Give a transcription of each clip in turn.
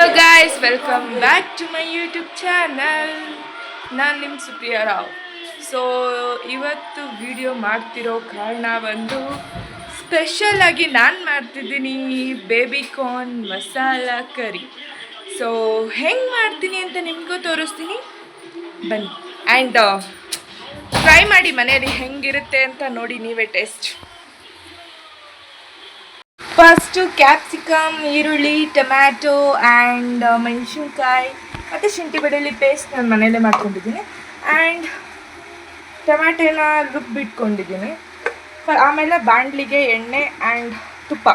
Hello guys welcome back to my YouTube channel ನಾನು ನಿಮ್ಮ Supriya Rao. So ಇವತ್ತು ವಿಡಿಯೋ ಮಾಡ್ತಿರೋ ಕಾರಣ ಒಂದು ಸ್ಪೆಷಲ್ ಆಗಿ ನಾನು ಮಾಡ್ತಿದ್ದೀನಿ baby corn masala curry so ಹೆಂಗೆ ಮಾಡ್ತೀನಿ ಅಂತ ನಿಮಗೂ ತೋರಿಸ್ತೀನಿ. ಬನ್ನಿ. ಆ್ಯಂಡ್ ಟ್ರೈ ಮಾಡಿ ಮನೆಯಲ್ಲಿ ಹೆಂಗಿರುತ್ತೆ ಅಂತ ನೋಡಿ ನೀವೇ ಟೇಸ್ಟ್ ಫಸ್ಟು ಕ್ಯಾಪ್ಸಿಕಮ್ ಈರುಳ್ಳಿ ಟೊಮ್ಯಾಟೊ ಆ್ಯಂಡ್ ಮೆಣಸಿನ್ಕಾಯಿ. ಮತ್ತು ಶುಂಠಿ, ಬೆಳ್ಳುಳ್ಳಿ ಪೇಸ್ಟ್ ನಾನು ಮನೆಯಲ್ಲೇ ಮಾಡ್ಕೊಂಡಿದ್ದೀನಿ. ಆ್ಯಂಡ್ ಟೊಮ್ಯಾಟೊನ ರುಬ್ಬಿಟ್ಕೊಂಡಿದ್ದೀನಿ. ಆಮೇಲೆ ಬಾಣಲಿಗೆ ಎಣ್ಣೆ ಆ್ಯಂಡ್ ತುಪ್ಪ.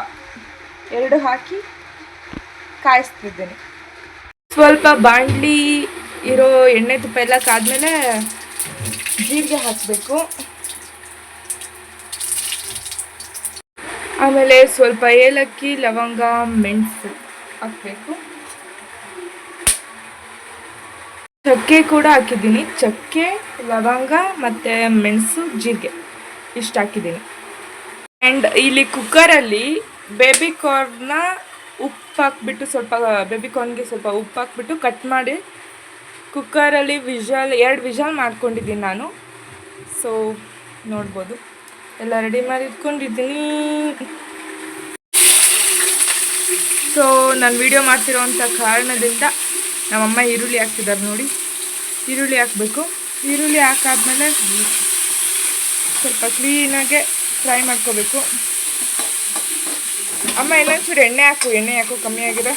ಎರಡು ಹಾಕಿ ಕಾಯಿಸ್ತಿದ್ದೀನಿ. ಸ್ವಲ್ಪ ಬಾಣಲಿ ಇರೋ ಎಣ್ಣೆ ತುಪ್ಪ ಎಲ್ಲ ಕಾದ್ಮೇಲೆ ಜೀರಿಗೆ ಹಾಕಬೇಕು. ಆಮೇಲೆ ಸ್ವಲ್ಪ ಏಲಕ್ಕಿ, ಲವಂಗ, ಮೆಣಸು ಹಾಕಬೇಕು. ಚಕ್ಕೆ ಕೂಡ ಹಾಕಿದ್ದೀನಿ. ಚಕ್ಕೆ, ಲವಂಗ ಮತ್ತು ಮೆಣಸು, ಜೀರಿಗೆ ಇಷ್ಟು ಹಾಕಿದ್ದೀನಿ. ಆ್ಯಂಡ್ ಇಲ್ಲಿ ಕುಕ್ಕರಲ್ಲಿ ಬೇಬಿ ಕಾರ್ನ್ನ ಉಪ್ಪು ಹಾಕ್ಬಿಟ್ಟು ಸ್ವಲ್ಪ ಬೇಬಿ ಕಾರ್ನ್ಗೆ ಸ್ವಲ್ಪ ಉಪ್ಪು ಹಾಕ್ಬಿಟ್ಟು ಕಟ್ ಮಾಡಿ ಕುಕ್ಕರಲ್ಲಿ ವಿಷಲ್ ಎರಡು ವಿಷಲ್ ಮಾಡ್ಕೊಂಡಿದ್ದೀನಿ ನಾನು. ಸೊ ನೋಡ್ಬೋದು. ಎಲ್ಲ ರೆಡಿ ಮಾಡಿ ಇಟ್ಕೊಂಡಿದ್ದೀನಿ. ಸೊ ನಾನು ವಿಡಿಯೋ ಮಾಡ್ತಿರೋವಂಥ ಕಾರಣದಿಂದ ನಮ್ಮಮ್ಮ ಈರುಳ್ಳಿ ಹಾಕ್ತಿದ್ದಾರೆ ನೋಡಿ. ಈರುಳ್ಳಿ ಹಾಕಬೇಕು. ಈರುಳ್ಳಿ ಹಾಕಾದ್ಮೇಲೆ ಸ್ವಲ್ಪ ಕ್ಲೀನಾಗೆ ಫ್ರೈ ಮಾಡ್ಕೋಬೇಕು. ಅಮ್ಮ ಇನ್ನೊಂಚೂರು ಎಣ್ಣೆ ಹಾಕು. ಎಣ್ಣೆ ಹಾಕು ಕಮ್ಮಿ ಆಗಿದೆ.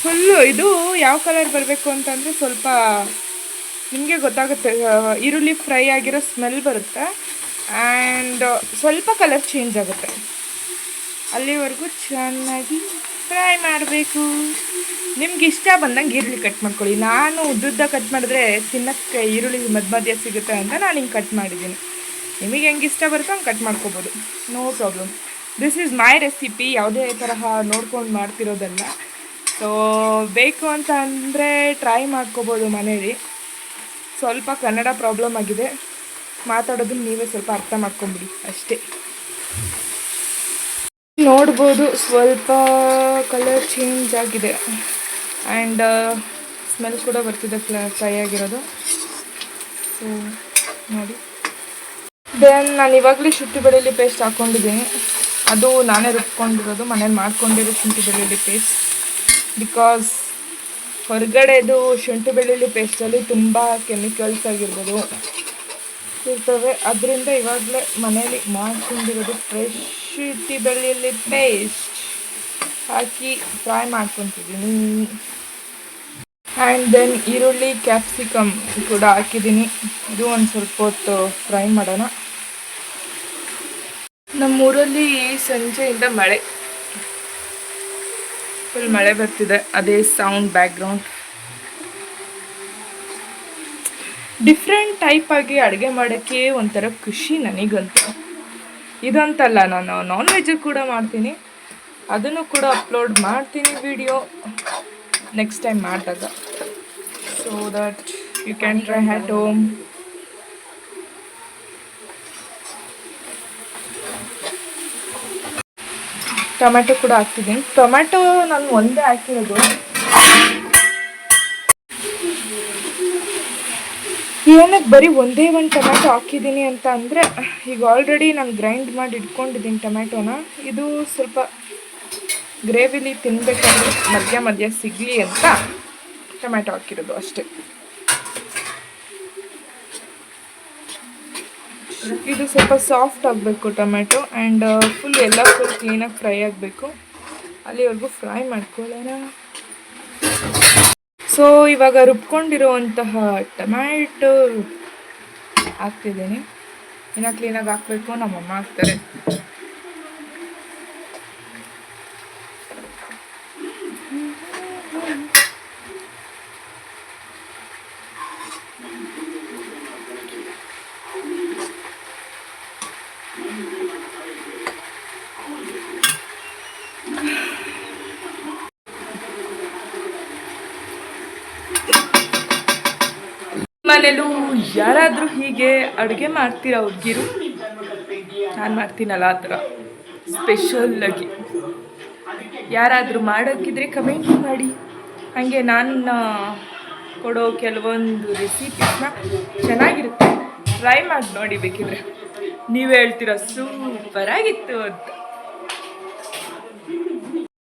ಫುಲ್ಲು ಇದು ಯಾವ ಕಲರ್ ಬರಬೇಕು ಅಂತಂದರೆ ಸ್ವಲ್ಪ ನಿಮಗೆ ಗೊತ್ತಾಗುತ್ತೆ ಈರುಳ್ಳಿ ಫ್ರೈ ಆಗಿರೋ ಸ್ಮೆಲ್ ಬರುತ್ತೆ. ಆ್ಯಂಡ್ ಸ್ವಲ್ಪ ಕಲರ್ ಚೇಂಜ್ ಆಗುತ್ತೆ. ಅಲ್ಲಿವರೆಗೂ ಚೆನ್ನಾಗಿ ಫ್ರೈ ಮಾಡಬೇಕು. ನಿಮ್ಗೆ ಇಷ್ಟ ಬಂದಂಗೆ ಈರುಳ್ಳಿ ಕಟ್ ಮಾಡ್ಕೊಳ್ಳಿ. ನಾನು ಉದ್ದುದ್ದ ಕಟ್ ಮಾಡಿದ್ರೆ ತಿನ್ನೋಕ್ಕೆ ಈರುಳ್ಳಿ ಮಧ್ಯ ಮಧ್ಯ ಸಿಗುತ್ತೆ ಅಂತ ನಾನು ಹಿಂಗೆ ಕಟ್ ಮಾಡಿದ್ದೀನಿ. ನಿಮಗೆ ಹೆಂಗೆ ಇಷ್ಟ ಬರುತ್ತೋ ಹಂಗೆ ಕಟ್ ಮಾಡ್ಕೋಬೋದು. No problem this is my recipe ಯಾವುದೇ ತರಹ ನೋಡ್ಕೊಂಡು ಮಾಡ್ತಿರೋದಲ್ಲ. ಸೊ ಬೇಕು ಅಂತ ಅಂದರೆ ಟ್ರೈ ಮಾಡ್ಕೋಬೋದು ಮನೇಲಿ. ಸ್ವಲ್ಪ ಕನ್ನಡ ಪ್ರಾಬ್ಲಮ್ ಆಗಿದೆ. ಮಾತಾಡೋದನ್ನ ನೀವೇ ಸ್ವಲ್ಪ ಅರ್ಥ ಮಾಡ್ಕೊಂಬಿಡಿ. ಅಷ್ಟೇ. ನೋಡ್ಬೋದು ಸ್ವಲ್ಪ ಕಲರ್ ಚೇಂಜ್ ಆಗಿದೆ. ಆ್ಯಂಡ್ ಸ್ಮೆಲ್ ಕೂಡ ಬರ್ತಿದೆ ಫ್ರೈ ಆಗಿರೋದು. ಸೊ ನೋಡಿ. ದೆನ್ ನಾನು ಇವಾಗಲೇ ಶುಂಠಿ ಬೆಳ್ಳುಳ್ಳಿ ಪೇಸ್ಟ್ ಹಾಕ್ಕೊಂಡಿದ್ದೀನಿ ಅದು ನಾನೇ ರುಬ್ಕೊಂಡಿರೋದು, ಮನೇಲಿ ಮಾಡ್ಕೊಂಡಿರೋ ಶುಂಠಿ ಬೆಳ್ಳುಳ್ಳಿ ಪೇಸ್ಟ್ ಬಿಕಾಸ್ ಹೊರಗಡೆದು ಶುಂಠಿ ಬೆಳ್ಳುಳ್ಳಿ ಪೇಸ್ಟಲ್ಲಿ ತುಂಬ ಕೆಮಿಕಲ್ಸ್ ಆಗಿರ್ಬೋದು. ಇರ್ತವೆ. ಅದರಿಂದ ಇವಾಗಲೇ ಮನೇಲಿ ಮಾಡ್ಕೊಂಡಿರೋದು ಫ್ರೆಶ್ ಶುಂಠಿ ಬೆಳ್ಳುಳ್ಳಿ ಪೇಸ್ಟ್ ಹಾಕಿ ಫ್ರೈ ಮಾಡ್ಕೊತಿದ್ದೀನಿ. ಆ್ಯಂಡ್ ದೆನ್ ಈರುಳ್ಳಿ ಕ್ಯಾಪ್ಸಿಕಮ್ ಕೂಡ ಹಾಕಿದ್ದೀನಿ. ಇದು ಒಂದು ಸ್ವಲ್ಪ ಹೊತ್ತು ಫ್ರೈ ಮಾಡೋಣ. ನಮ್ಮೂರಲ್ಲಿ ಸಂಜೆಯಿಂದ ಮಳೆ. ಫುಲ್ ಮಳೆ ಬರ್ತಿದೆ, ಅದೇ ಸೌಂಡ್ ಬ್ಯಾಕ್ಗ್ರೌಂಡ್ ಡಿಫ್ರೆಂಟ್ ಟೈಪ್ ಆಗಿ ಅಡುಗೆ ಮಾಡೋಕ್ಕೆ ಒಂಥರ ಖುಷಿ ನನಗಂತೂ. ಇದಂತಲ್ಲ, ನಾನು ನಾನ್ ವೆಜ್ ಕೂಡ ಮಾಡ್ತೀನಿ. ಅದನ್ನು ಕೂಡ ಅಪ್ಲೋಡ್ ಮಾಡ್ತೀನಿ ವಿಡಿಯೋ ನೆಕ್ಸ್ಟ್ ಟೈಮ್ ಮಾಡಿದಾಗ. So that you can try at home tomato ಕೂಡ ಹಾಕಿದ್ದೀನಿ ಟೊಮೆಟೊ ನಾನು ಒಂದೇ ಹಾಕಿರೋದು. ಏನಕ್ಕೆ ಬರೀ ಒಂದೇ ಒಂದು ಟೊಮೆಟೊ ಹಾಕಿದ್ದೀನಿ ಅಂತ ಅಂದರೆ, ಈಗ ಆಲ್ರೆಡಿ ನಾನು ಗ್ರೈಂಡ್ ಮಾಡಿ ಇಟ್ಕೊಂಡಿದ್ದೀನಿ ಟೊಮೆಟೊನ ಇದು ಸ್ವಲ್ಪ ಗ್ರೇವಿಲಿ ತಿನ್ನಬೇಕಾದ್ರೆ ಮಧ್ಯ ಮಧ್ಯ ಸಿಗಲಿ ಅಂತ ಟೊಮೆಟೊ ಹಾಕಿರೋದು ಅಷ್ಟೇ. ಇದು ಸ್ವಲ್ಪ ಸಾಫ್ಟ್ ಆಗಬೇಕು ಟೊಮೆಟೊ ಆ್ಯಂಡ್ ಫುಲ್ ಎಲ್ಲ ಫುಲ್ ಕ್ಲೀನಾಗಿ ಫ್ರೈ ಆಗಬೇಕು. ಅಲ್ಲಿವರೆಗೂ ಫ್ರೈ ಮಾಡ್ಕೊಳ್ಳೋಣ. ಸೊ ಇವಾಗ ರುಬ್ಕೊಂಡಿರುವಂತಹ ಟೊಮ್ಯಾಟೊ ಹಾಕ್ತಿದ್ದೀನಿ. ಇನ್ನೂ ಕ್ಲೀನಾಗಿ ಹಾಕಬೇಕು, ನಮ್ಮಮ್ಮ ಹಾಕ್ತಾರೆ. ಮನೇಲೂ ಯಾರಾದರೂ ಹೀಗೆ ಅಡುಗೆ ಮಾಡ್ತೀರಾ ಹುಡುಗಿರು? ನಾನು ಮಾಡ್ತೀನಲ್ಲ ಆ ಥರ. ಸ್ಪೆಷಲ್ಲಾಗಿ ಯಾರಾದರೂ ಮಾಡೋಕ್ಕಿದ್ರೆ ಕಮೆಂಟ್ ಮಾಡಿ. ಹಾಗೆ ನಾನು ಕೊಡೋ ಕೆಲವೊಂದು ರೆಸಿಪೀಸ್ನ ಚೆನ್ನಾಗಿರುತ್ತೆ. ಟ್ರೈ ಮಾಡಿ ನೋಡಿ ಬೇಕಿದ್ರೆ. ನೀವು ಹೇಳ್ತೀರ ಸೂಪರಾಗಿತ್ತು ಅಂತ.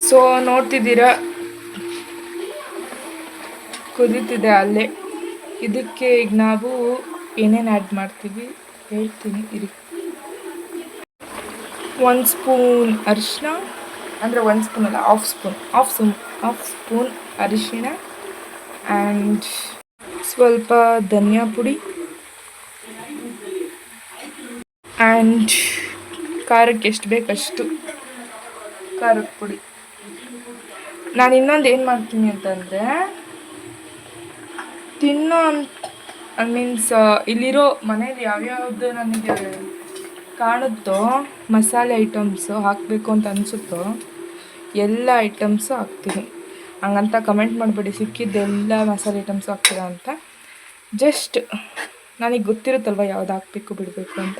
ಸೊ ನೋಡ್ತಿದ್ದೀರಾ? ಕುದೀತಿದೆ ಅಲ್ಲೇ. ಇದಕ್ಕೆ ಈಗ ನಾವು ಏನೇನು ಆ್ಯಡ್ ಮಾಡ್ತೀವಿ ಹೇಳ್ತೀನಿ, ಇರಿ. ಒಂದು ಸ್ಪೂನ್ ಅರಿಶಿನ ಅಂದರೆ ಒಂದು ಸ್ಪೂನ್ ಅಲ್ಲ half spoon half spoon half spoon ಅರಿಶಿಣ ಆ್ಯಂಡ್ ಸ್ವಲ್ಪ ಧನಿಯಾ ಪುಡಿ ಆ್ಯಂಡ್ ಖಾರಕ್ಕೆ ಎಷ್ಟು ಬೇಕಷ್ಟು ಖಾರದ ಪುಡಿ. ನಾನು ಇನ್ನೊಂದು ಏನು ಮಾಡ್ತೀನಿ ಅಂತಂದರೆ ತಿನ್ನೋ ಮೀನ್ಸ್ ಇಲ್ಲಿರೋ ಮನೇಲಿ ಯಾವ್ಯಾವ್ದು ನನಗೆ ಕಾಣುತ್ತೋ ಮಸಾಲೆ ಐಟಮ್ಸು ಹಾಕಬೇಕು ಅಂತ ಅನಿಸುತ್ತೋ ಎಲ್ಲ ಐಟಮ್ಸು ಹಾಕ್ತೀನಿ. ಹಂಗಂತ ಕಮೆಂಟ್ ಮಾಡಿಬಿಡಿ, ಸಿಕ್ಕಿದ್ದೆಲ್ಲ ಮಸಾಲೆ ಐಟಮ್ಸು ಹಾಕ್ತೀರಾ ಅಂತ. ಜಸ್ಟ್ ನನಗೆ ಗೊತ್ತಿರುತ್ತಲ್ವ ಯಾವ್ದು ಹಾಕಬೇಕು, ಬಿಡಬೇಕು ಅಂತ.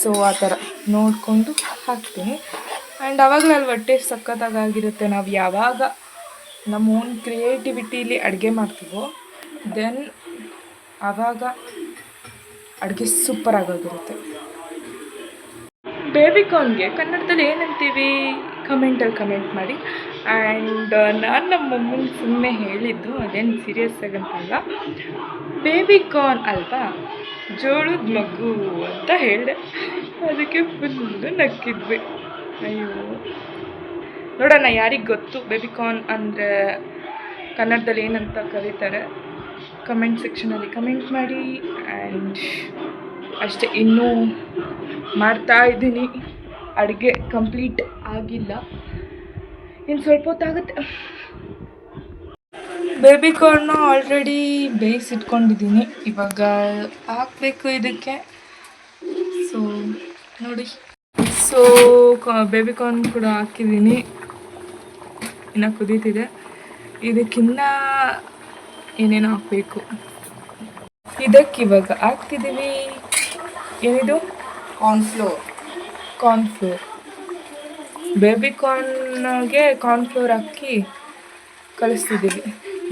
ಸೊ ಆ ಥರ ನೋಡಿಕೊಂಡು ಹಾಕ್ತೀನಿ. ಆ್ಯಂಡ್ ಅವಾಗಲಲ್ವ ಟೇಸ್ಟ್ ಸಖತ್ತಾಗಿರುತ್ತೆ ನಾವು ಯಾವಾಗ ನಮ್ಮ ಓನ್ ಕ್ರಿಯೇಟಿವಿಟಿಲಿ ಅಡುಗೆ ಮಾಡ್ತೀವೋ ದೆನ್ ಆವಾಗ ಅಡುಗೆ ಸೂಪರ್ ಆಗೋಗಿರುತ್ತೆ. ಬೇಬಿ ಕಾರ್ನ್ಗೆ ಕನ್ನಡದಲ್ಲಿ ಏನಂತೀವಿ ಕಮೆಂಟಲ್ಲಿ ಕಮೆಂಟ್ ಮಾಡಿ. ಆ್ಯಂಡ್ ನಾನು ನಮ್ಮ ಮಮ್ಮನ ಸುಮ್ಮನೆ ಹೇಳಿದ್ದು ಅದೇನು ಸೀರಿಯಸ್ ಆಗಂತಲ್ಲ ಬೇಬಿಕಾರ್ನ್ ಅಲ್ವಾ? ಜೋಳದ ಮಗು ಅಂತ ಹೇಳಿದೆ. ಅದಕ್ಕೆ ಫುಲ್ಲು ನಕ್ಕಿದ್ವಿ. ಅಯ್ಯೋ. ನೋಡೋಣ ಯಾರಿಗೆ ಗೊತ್ತು? ಬೇಬಿ ಕಾರ್ನ್ ಅಂದರೆ ಕನ್ನಡದಲ್ಲಿ ಏನಂತ ಕರೀತಾರೆ? ಕಮೆಂಟ್ ಸೆಕ್ಷನಲ್ಲಿ ಕಮೆಂಟ್ ಮಾಡಿ ಆ್ಯಂಡ್ ಅಷ್ಟೇ. ಇನ್ನೂ ಮಾಡ್ತಾ ಇದ್ದೀನಿ. ಅಡುಗೆ ಕಂಪ್ಲೀಟ್ ಆಗಿಲ್ಲ. ಇನ್ನು ಸ್ವಲ್ಪ ಹೊತ್ತಾಗುತ್ತೆ. ಬೇಬಿ ಕಾರ್ನ ಆಲ್ರೆಡಿ ಬೇಯಿಸಿಟ್ಕೊಂಡಿದ್ದೀನಿ. ಇವಾಗ ಹಾಕಬೇಕು ಇದಕ್ಕೆ. ಸೊ ನೋಡಿ. ಸೊ ಬೇಬಿ ಕಾರ್ನ್ ಕೂಡ ಹಾಕಿದ್ದೀನಿ. ಇನ್ನು ಕುದೀತಿದೆ. ಇದಕ್ಕಿನ್ನ ಏನೇನೋ ಹಾಕಬೇಕು. ಇದಕ್ಕಿವಾಗ ಹಾಕ್ತಿದ್ದೀವಿ ಏನಿದು? ಕಾರ್ನ್ಫ್ಲೋರ್ ಕಾರ್ನ್ಫ್ಲೋರ್ ಬೇಬಿ ಕಾರ್ನ್ಗೆ ಕಾರ್ನ್ಫ್ಲೋರ್ ಹಾಕಿ ಕಲಿಸ್ತಿದ್ದೀವಿ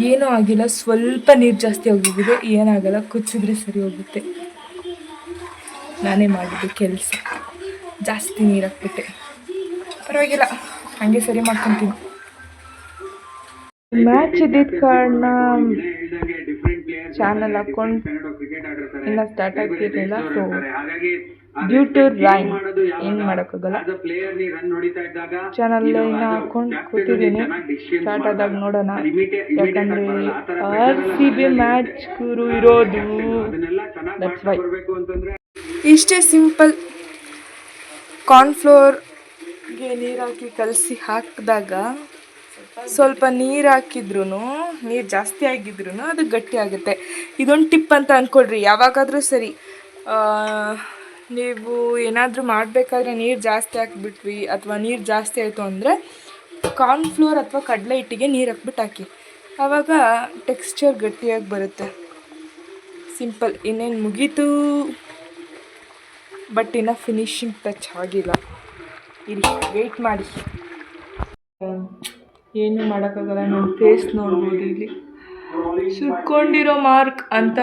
ಏನೂ ಆಗಿಲ್ಲ. ಸ್ವಲ್ಪ ನೀರು ಜಾಸ್ತಿ ಹೋಗಿದೆ ಏನಾಗಲ್ಲ. ಕುಚ್ಚಿದ್ರೆ ಸರಿ ಹೋಗುತ್ತೆ. ನಾನೇ ಮಾಡಿದ್ದು ಕೆಲಸ. ಜಾಸ್ತಿ ನೀರು ಹಾಕ್ಬಿಟ್ಟೆ. ಪರವಾಗಿಲ್ಲ. ಹಾಗೆ ಸರಿ ಮಾಡ್ಕೊತೀನಿ. ಮ್ಯಾಚ್ ಇದ್ದಿದ್ದ ಕಾರಣ ಚಾನಲ್ ಹಾಕೊಂಡು ಇನ್ನ ಸ್ಟಾರ್ಟ್ ಆಗ್ತಿರ್ಲಿಲ್ಲ ಸೊ ಡ್ಯೂ ಟು ರೈನ್ ಏನು ಮಾಡೋಕ್ಕಾಗಲ್ಲ. ಚಾನಲ್ ಇನ್ನ ಹಾಕೊಂಡು ಕೂತಿದ್ದೀನಿ. ಸ್ಟಾರ್ಟ್ ಆದಾಗ ನೋಡೋಣ. ಯಾಕಂದರೆ ಆರ್ ಸಿ ಬಿ ಮ್ಯಾಚ್ ಗುರು ಇರೋದು. ದಟ್ಸ್ ವೈ ಇಷ್ಟೇ ಸಿಂಪಲ್ ಕಾರ್ನ್ಫ್ಲೋರ್ಗೆ ನೀರಾಕಿ ಹಾಕಿ ಕಲಸಿ ಹಾಕಿದಾಗ ಸ್ವಲ್ಪ ನೀರು ಹಾಕಿದ್ರು ನೀರು ಜಾಸ್ತಿ ಆಗಿದ್ರು ಅದು ಗಟ್ಟಿ ಆಗುತ್ತೆ. ಇದೊಂದು ಟಿಪ್ ಅಂತ ಅಂದ್ಕೊಳ್ರಿ ಯಾವಾಗಾದರೂ ಸರಿ ನೀವು ಏನಾದರೂ ಮಾಡಬೇಕಾದ್ರೆ ನೀರು ಜಾಸ್ತಿ ಹಾಕ್ಬಿಟ್ವಿ ಅಥವಾ ನೀರು ಜಾಸ್ತಿ ಆಯಿತು ಅಂದರೆ ಕಾರ್ನ್ಫ್ಲೋರ್ ಅಥವಾ ಕಡಲೆ ಹಿಟ್ಟಿಗೆ ನೀರು ಹಾಕ್ಬಿಟ್ಟು ಹಾಕಿ. ಆವಾಗ ಟೆಕ್ಸ್ಚರ್ ಗಟ್ಟಿಯಾಗಿ ಬರುತ್ತೆ. ಸಿಂಪಲ್ ಇನ್ನೇನು ಮುಗೀತು? ಬಟ್ ಇನ್ನು ಫಿನಿಶಿಂಗ್ ಟಚ್ ಆಗಿಲ್ಲ. ಇಲ್ಲಿ ವೆಯ್ಟ್ ಮಾಡಿ. ಏನು ಮಾಡೋಕ್ಕಾಗಲ್ಲ ನನ್ನ ಫೇಸ್ ನೋಡ್ಬೋದು ಇಲ್ಲಿ. ಸುಟ್ಕೊಂಡಿರೋ ಮಾರ್ಕ್ ಅಂತ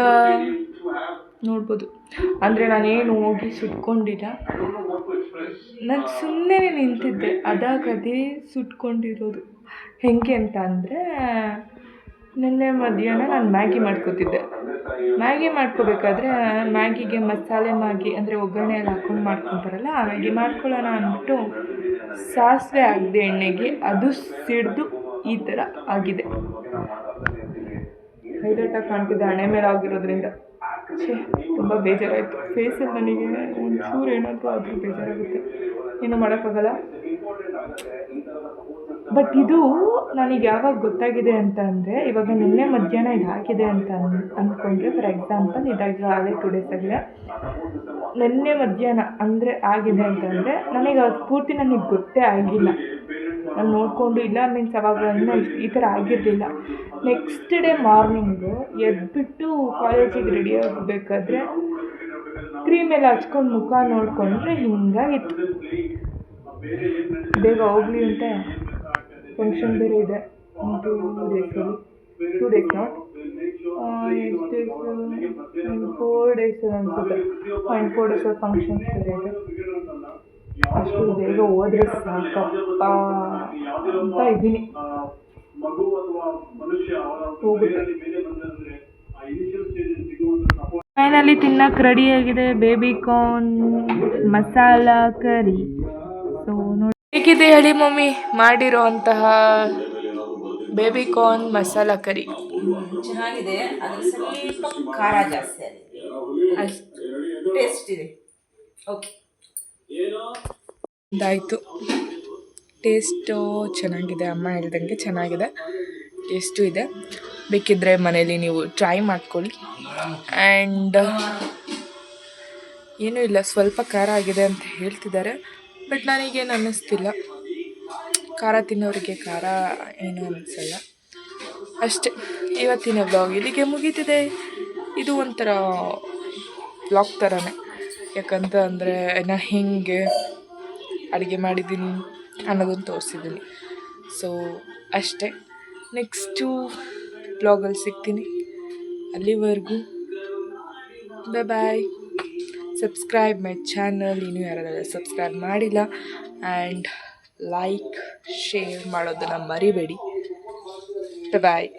ನೋಡ್ಬೋದು. ಅಂದರೆ ನಾನೇನು ಹೋಗಿ ಸುಟ್ಕೊಂಡಿಲ್ಲ. ನಾನು ಸುಮ್ಮನೆ ನಿಂತಿದ್ದೆ. ಅದಾಗದೇ ಸುಟ್ಕೊಂಡಿರೋದು. ಹೆಂಗೆ ಅಂತ ಅಂದರೆ ನಿನ್ನೆ ಮಧ್ಯಾಹ್ನ ನಾನು ಮ್ಯಾಗಿ ಮಾಡ್ಕೋತಿದ್ದೆ. ಮ್ಯಾಗಿ ಮಾಡ್ಕೋಬೇಕಾದ್ರೆ ಮ್ಯಾಗಿಗೆ ಮಸಾಲೆ ಮ್ಯಾಗಿ ಅಂದರೆ ಒಗ್ಗರಣೆ ಎಲ್ಲ ಹಾಕೊಂಡು ಮಾಡ್ಕೊತಾರಲ್ಲ ಆ ಮ್ಯಾಗಿ ಮಾಡ್ಕೊಳ್ಳೋಣ ಅಂದ್ಬಿಟ್ಟು ಸಾಸಿವೆ ಆಗಿದೆ ಎಣ್ಣೆಗೆ, ಅದು ಸಿಡಿದು ಈ ಥರ ಆಗಿದೆ. ಹೈಲೈಟಾಗಿ ಕಾಣ್ತಿದ್ದೆ ಹಣೆ ಮೇಲೆ ಆಗಿರೋದ್ರಿಂದ. ಛೇ, ತುಂಬ ಬೇಜಾರಾಯಿತು. ಫೇಸಲ್ಲಿ ನನಗೆ ಒಂಚೂರು ಏನಾದರೂ ಆದರೂ ಬೇಜಾರಾಗುತ್ತೆ. ಏನು ಮಾಡೋಕ್ಕಾಗಲ್ಲ. ಬಟ್ ಇದು ನನಗೆ ಯಾವಾಗ ಗೊತ್ತಾಗಿದೆ ಅಂತ ಅಂದರೆ, ಇವಾಗ ನಿನ್ನೆ ಮಧ್ಯಾಹ್ನ ಇದು ಹಾಕಿದೆ ಅಂತ ಅನ್ ಅಂದ್ಕೊಂಡ್ರೆ ಫಾರ್ ಎಕ್ಸಾಂಪಲ್ ಇದಾಗ ಆಗಲೇ ಟು ಡೇಸ್ ಆಗಿದೆ. ನಿನ್ನೆ ಮಧ್ಯಾಹ್ನ ಅಂದರೆ ಆಗಿದೆ ಅಂತಂದರೆ ನನಗೆ ಅದು ಪೂರ್ತಿ ನನಗೆ ಗೊತ್ತೇ ಆಗಿಲ್ಲ. ನಾನು ನೋಡಿಕೊಂಡು ಇಲ್ಲ, ಮೀನ್ಸ್ ಅವಾಗ ಇನ್ನೂ ಈ ಥರ ಆಗಿರಲಿಲ್ಲ. ನೆಕ್ಸ್ಟ್ ಡೇ ಮಾರ್ನಿಂಗು ಎದ್ಬಿಟ್ಟು ಕಾಲೇಜಿಗೆ ರೆಡಿ ಆಗಬೇಕಾದ್ರೆ ಕ್ರೀಮ್ ಎಲ್ಲ ಹಚ್ಕೊಂಡು ಮುಖ ನೋಡಿಕೊಂಡ್ರೆ ಹಿಂಗಾಗಿತ್ತು. ಬೇಗ ಹೋಗ್ಲಿ ಅಂತ. ಫಂಕ್ಷನ್ ಬೇರೆ ಇದೆ. ಟೂ ಡೇಸಲ್ಲಿ ಟೂ ಡೇಸ್ ನಾಟ್ ಎಷ್ಟು ಡೇಸ್ ಫೋರ್ ಡೇಸ್ ಅನ್ಸುತ್ತೆ. ಫೈನ್ ಫೋರ್ ಡೇಸ್ ಫಂಕ್ಷನ್ಸ್ ಬೇರೆ ಇದೆ. ಅಷ್ಟು ಬೇಗ ಹೋದ್ರೆ ಸಾಕಪ್ಪ. ಅಂತ ಇದ್ದೀನಿ. ಫೈನಲಿ ತಿನ್ನಕ್ಕೆ ರೆಡಿಯಾಗಿದೆ ಬೇಬಿ ಕಾರ್ನ್ ಮಸಾಲ ಕರಿ ಹೇಗಿದೆ ಹೇಳಿ ಮಮ್ಮಿ? ಮಾಡಿರೋ ಅಂತಹ ಬೇಬಿ ಕಾರ್ನ್ ಮಸಾಲ ಕರಿ ಚೆನ್ನಾಗಿದೆ. ಸ್ವಲ್ಪ ಖಾರ ಜಾಸ್ತಿ ಆಗಿದೆ. ಟೇಸ್ಟ್ ಇದೆ. ಓಕೆ ಇದಾಯಿತು. ಟೇಸ್ಟು ಚೆನ್ನಾಗಿದೆ. ಅಮ್ಮ ಹೇಳ್ದಂಗೆ ಚೆನ್ನಾಗಿದೆ. ಟೇಸ್ಟು ಇದೆ. ಬೇಕಿದ್ದರೆ ಮನೇಲಿ ನೀವು ಟ್ರೈ ಮಾಡ್ಕೊಳ್ಳಿ. ಆ್ಯಂಡ್ ಏನೂ ಇಲ್ಲ. ಸ್ವಲ್ಪ ಖಾರ ಆಗಿದೆ ಅಂತ ಹೇಳ್ತಿದ್ದಾರೆ. ಬಟ್ ನನಗೇನು ಅನ್ನಿಸ್ತಿಲ್ಲ. ಖಾರ ತಿನ್ನೋರಿಗೆ ಖಾರ ಏನು ಅನಿಸಲ್ಲ ಅಷ್ಟೇ. ಇವತ್ತಿನ ಬ್ಲಾಗ್ ಇಲ್ಲಿಗೆ ಮುಗೀತಿದೆ. ಇದು ಒಂಥರ ಬ್ಲಾಗ್ ಥರನೇ ಯಾಕಂತ ಅಂದರೆ ನಾ ಹಿಂಗೆ ಅಡುಗೆ ಮಾಡಿದ್ದೀನಿ ಅನ್ನೋದನ್ನು ತೋರಿಸಿದ್ದೀನಿ. ಸೊ ಅಷ್ಟೇ. ನೆಕ್ಸ್ಟು ಬ್ಲಾಗಲ್ಲಿ ಸಿಗ್ತೀನಿ. ಅಲ್ಲಿವರೆಗೂ. ಬಾಯ್ ಬಾಯ್ ಸಬ್ಸ್ಕ್ರೈಬ್ ಮೈ ಚಾನಲ್ ಇನ್ನೂ ಯಾರಾದರೂ ಸಬ್ಸ್ಕ್ರೈಬ್ ಮಾಡಿಲ್ಲ ಆ್ಯಂಡ್ ಲೈಕ್ ಶೇರ್ ಮಾಡೋದನ್ನು ಮರಿಬೇಡಿ. ಬಾಯ್